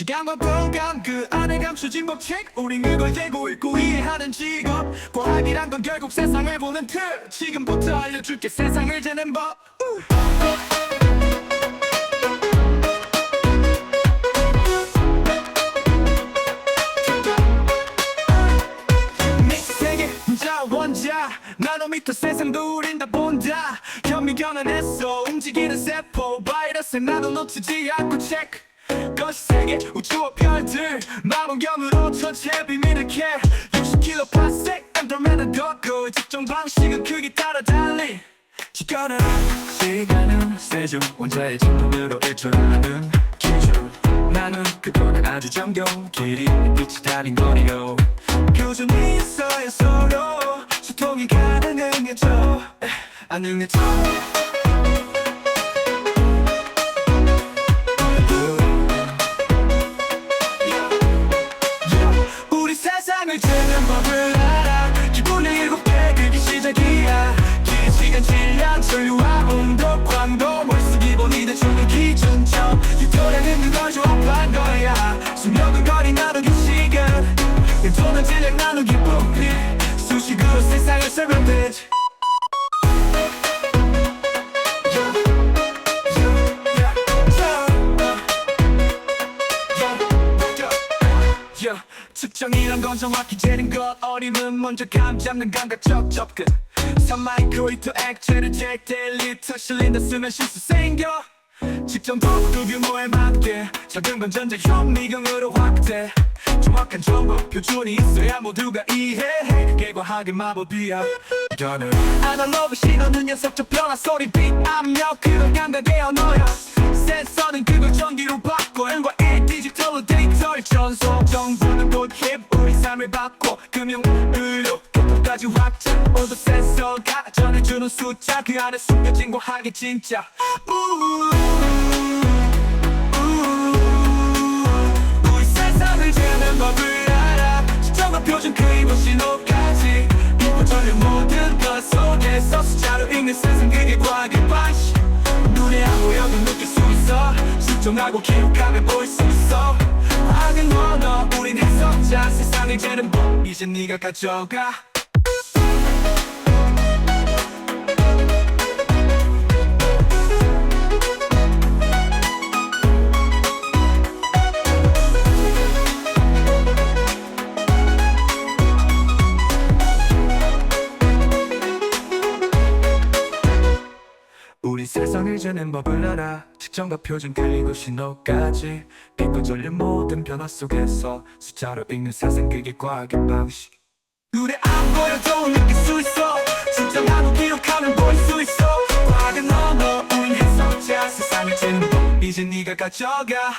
시간과 공간 그 안에 감춰진 법칙. 우린 그걸 재고 읽고 이해하는 직업. 과학이란 건 결국 세상을 보는 틀 지금부터 알려줄게. 세상을 재는 법. 원자 나노 미터 세상도 우린 다 본다. 현미경은 했어 움직이는 세포 바이러스 나도 놓치지 않고 체크 것이 세계 우주와 별들 망원경으로 전체 비밀을 캐 60km 파섹 안드로메다 걷고 집중 방식은 크기 따라 달리 시간은 시간은 세죠. 원자의 진동으로 1초라는 기준. 나는 그거는 아주 정경 길이 빛이 달린 거리요. 교준이 있어야 서로 소통이 가능해져. 에, 안 능해져 재는 법을 알아. 기분의 일곱 배 그게 시작이야. 긴 시간 질량 전류와 온도 광도 몰수 기본이 대충은 기준점. 유도량은 그걸 조합한 거야. 수명은 거리 나누기 시간. 연도는 질량 나누기 폭리 수식으로 세상을 설명되지 측정이란 건 정확히 재는 것. 어림은 먼저 감 잡는 감각적 접근. 3마이크로리터 액체를 잴때 리터 실린더 쓰면 실수 생겨. 측정도 그 규모에 맞게 작은 건 전자 현미경으로 확대. 정확한 정보 표준이 있어야 모두가 이해해. 과학의 마법이야. 이거는 아날로그 신호는 녀석적 변화 소리 빛 압력. 그걸 감각의 언어야. 센서는 그걸 전기로 곧힙 우리 삶을 바꿔 금융 의료 교통까지 확장. 모두 센서가 전해주는 숫자 그 안에 숨겨진 과학이 진짜. 우우, 우우. 우리 세상을 재는 법을 알아. 시점과 표준 그리고 신호까지. 빛과 전류 모든 것 속에서 숫자로 읽는 세상 수정하고 기록하면 볼수 있어. 과학은 언어 우린 해석자. 세상을 재는 법 이제 네가 가져가. 우리 세상을 재는 법을 알아. 측 정과 표준 그리고 신호까지. 빛과 전류 모든 변화 속에서 숫자로 읽는 세상 그게 과학의 방식. 눈에 안 보여도 느낄 수 있어. 측정하고 기록하면 볼 수 있어. 과학은 언어 우린 해석자 세상을 재는 법. 이제 네가 가져가